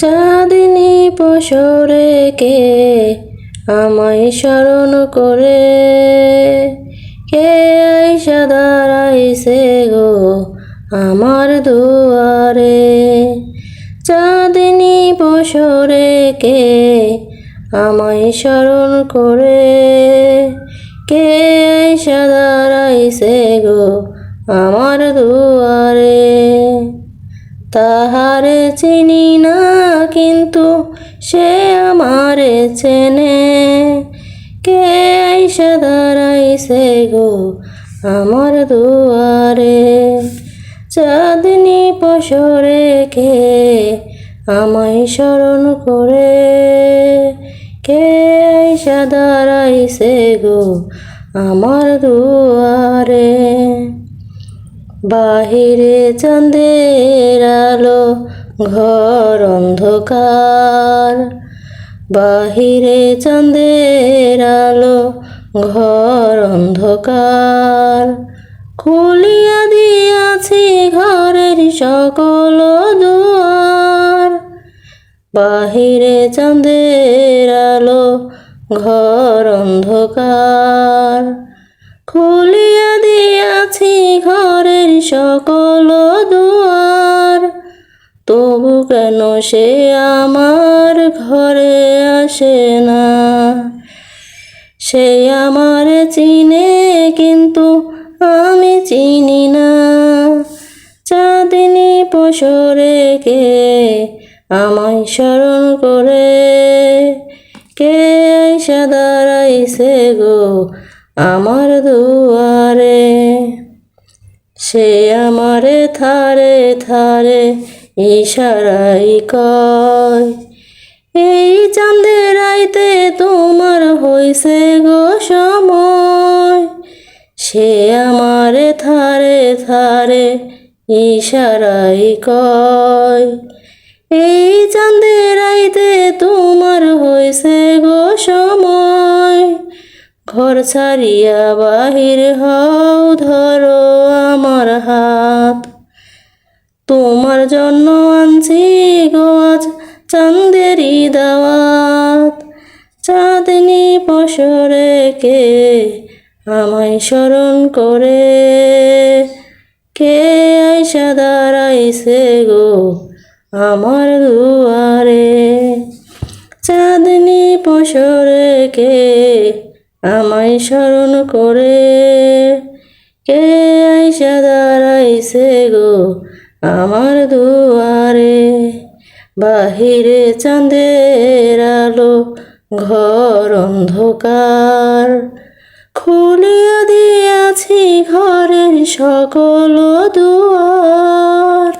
চাঁদিনী পশরে কে আমায় স্মরণ করে? কে আইসা দাঁড়াইছে গো আমার দুয়ারে? চাঁদিনী পশরে কে আমায় স্মরণ করে? কে আইসা দাঁড়াইছে গো আমার দুয়ারে? তাহারে চিনি না, কিন্তু সে আমার চেনে। কে আইসা দাঁড়াইছে গো আমার দুয়ারে? চাঁদনি পশরে কে আমায় স্মরণ করে? কে আইসা দাঁড়াইছে গো আমার দুয়ারে? বাহিরে চাঁদের আলো, ঘর অন্ধকার। বাহিরে চাঁদের আলো, ঘর অন্ধকার। খুলিয়া দিয়াছি ঘরের সকল দুয়ার। বাহিরে চাঁদের আলো, ঘর অন্ধকার। খুলিয়া দিয়াছি ঘরের সকল দুয়ার। তবু কেন সে আমার ঘরে আসে না? সে আমার চিনে, কিন্তু আমি চিনি না। চাঁদিনী পশরে কে আমায় স্মরণ করে? কে আইসা গো আমার দুয়ারে? সে আমারে থারে থারে ইশারাই কয়। এই চাঁদের রাইতে তোমার হইছে গো সময়। সে আমারে থারে থারে ইশারাই কয়। এই চাঁদের রাইতে তোমার হইছে গো সময়। ঘর ছাড়িয়া বাহির হও, ধরো আমার হাত। তোমার জন্য আনছি গো আজ দাওয়াত। চাঁদনি পশরে কে আমায় স্মরণ করে? কে আইসা দাঁড়াইছে গো আমার দুয়ারে? চাঁদনি পশরে কে আমায় স্মরণ করে। কে আইসা দাঁড়াইছে গো আমার দুয়ারে? বাহিরে চাঁদের আলো, ঘর অন্ধকার। খুলিয়া দিয়াছি ঘরের সকল দুয়ার।